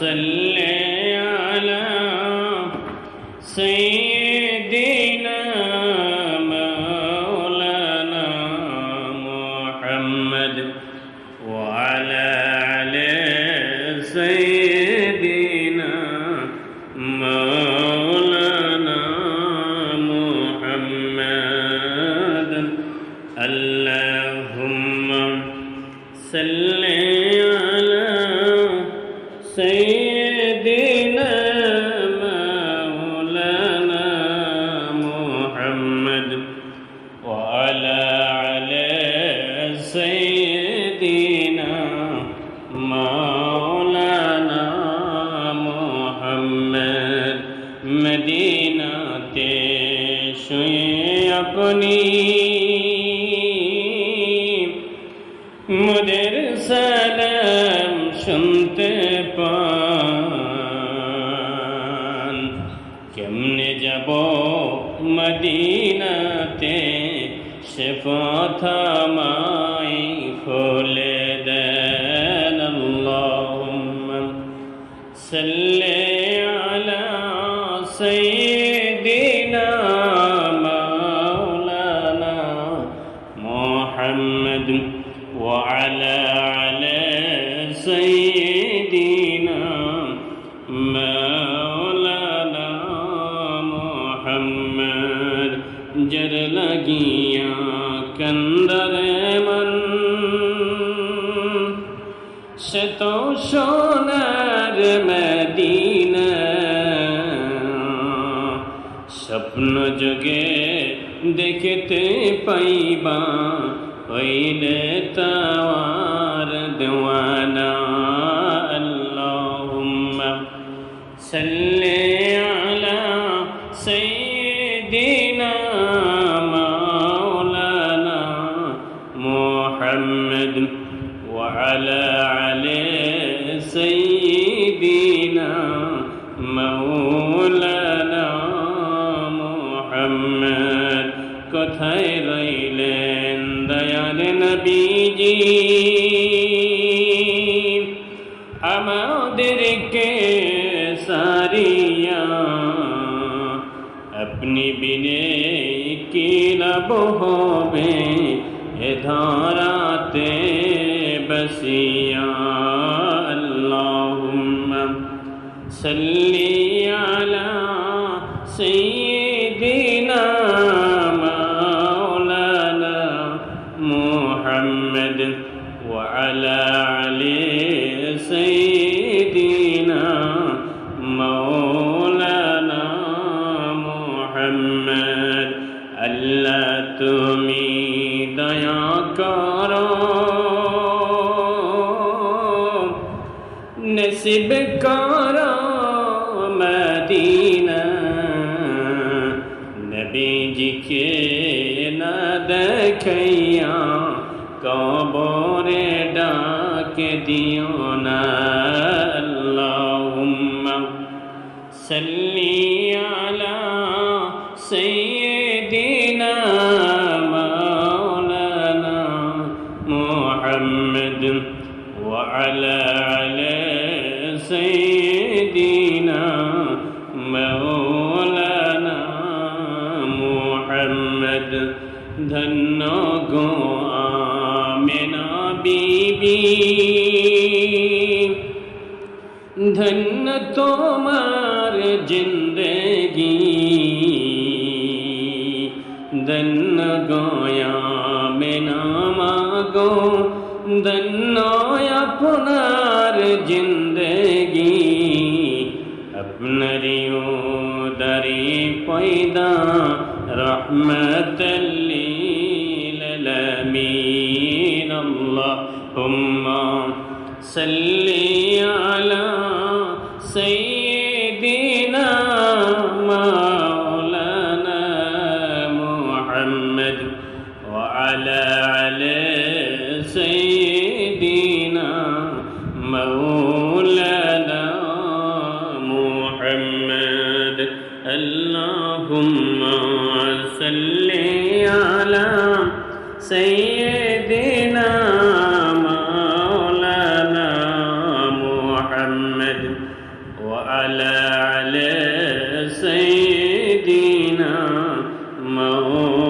صل على سيدنا مولانا محمد سيدنا مولانا محمد وعلى على سيدنا مولانا محمد. مدينة شيء اپنی مدينة শুনতে পান কেমনে যাব মদিনাতে সে পথা মাই খোলে দেন সাল্লে আলা সাইয়্যিদিনা মাওলানা মুহাম্মদ ওয়া আলা জর লাগিয়া কন্দরে মন সে তো সোনার মদিনা স্বপ্ন যোগে দেখতে পাইবা ওই নেতাওয়া সাইয়্যিদিনা মাওলানা মুহাম্মদ وعلى علي سيدنا مولانا محمد কোথায় রইলেন দয়াল নবীজি আমাদেরকে সারিয়া আপনি বিনে কি লাভ হবে এ ধরাতে বসিয়া আল্লাহুম্মা সাল্লি আলা সাইয়্যিদিনা মাওলানা নসিব করো মদিনা নবীজিকে না দেখাইয়া কবরে ডাকে দিও না আল্লাহুম্মা সাল্লি আলা وعلى على سيدنا مولانا محمد. ذنكو آمنا بيبي ذن تومار جندگي ذنكو يا منا ما گو ধন্য আপনার জিন্দগি। আপনারিও দারি পয়দা রহমতলীলমিন আল্লাহুম্মা সাল্লি আলা সাইয়্যিদিনা মাওলানা মুহাম্মদ ওয়া আলা مولانا محمد. اللهم صل على سيدنا مولانا محمد وعلى على سيدنا مولانا